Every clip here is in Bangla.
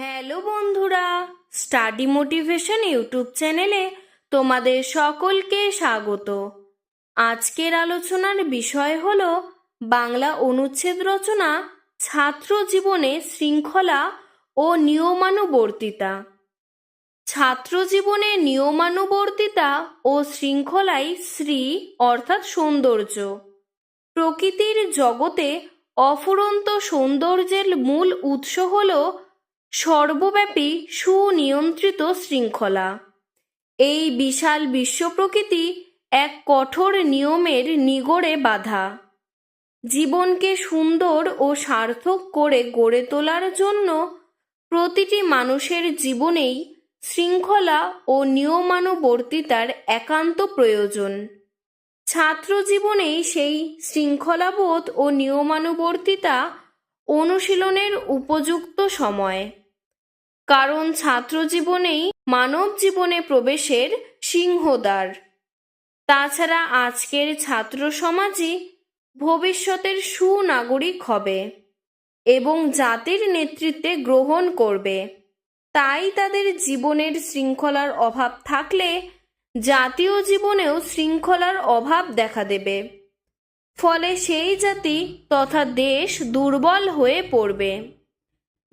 হ্যালো বন্ধুরা স্টাডি মোটিভেশন ইউটিউব চ্যানেলে তোমাদের সকলকে স্বাগত। আজকের আলোচনার বিষয় হল বাংলা অনুচ্ছেদ রচনা, ছাত্র জীবনে শৃঙ্খলা ও নিয়মানুবর্তিতা। ছাত্র জীবনে নিয়মানুবর্তিতা ও শৃঙ্খলাই শ্রী অর্থাৎ সৌন্দর্য। প্রকৃতির জগতে অফুরন্ত সৌন্দর্যের মূল উৎস হল সর্বব্যাপী সুনিয়ন্ত্রিত শৃঙ্খলা। এই বিশাল বিশ্ব প্রকৃতি এক কঠোর নিয়মের নিগড়ে বাঁধা। জীবনকে সুন্দর ও সার্থক করে গড়ে তোলার জন্য প্রতিটি মানুষের জীবনেই শৃঙ্খলা ও নিয়মানুবর্তিতার একান্ত প্রয়োজন। ছাত্র জীবনেই সেই শৃঙ্খলাবোধ ও নিয়মানুবর্তিতা অনুশীলনের উপযুক্ত সময়। কারণ ছাত্র জীবনেই মানব জীবনে প্রবেশের সিংহদ্বার। তাছাড়া আজকের ছাত্র সমাজই ভবিষ্যতের সুনাগরিক হবে এবং জাতির নেতৃত্বে গ্রহণ করবে। তাই তাদের জীবনের শৃঙ্খলার অভাব থাকলে জাতীয় জীবনেও শৃঙ্খলার অভাব দেখা দেবে। ফলে সেই জাতি তথা দেশ দুর্বল হয়ে পড়বে।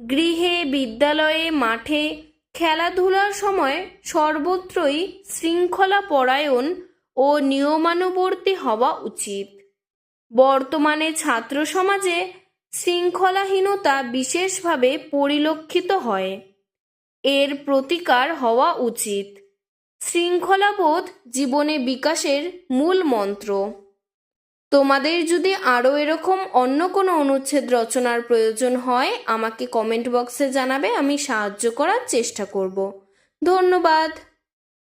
গৃহে, বিদ্যালয়ে, মাঠে খেলাধুলার সময় সর্বত্রই শৃঙ্খলা পরায়ণ ও নিয়মানুবর্তী হওয়া উচিত। বর্তমানে ছাত্র সমাজে শৃঙ্খলাহীনতা বিশেষভাবে পরিলক্ষিত হয়। এর প্রতিকার হওয়া উচিত। শৃঙ্খলাবোধ জীবনে বিকাশের মূল মন্ত্র। তোমাদের যদি আরও এরকম অন্য কোনো অনুচ্ছেদ রচনার প্রয়োজন হয়, আমাকে কমেন্ট বক্সে জানাবে, আমি সাহায্য করার চেষ্টা করব। ধন্যবাদ।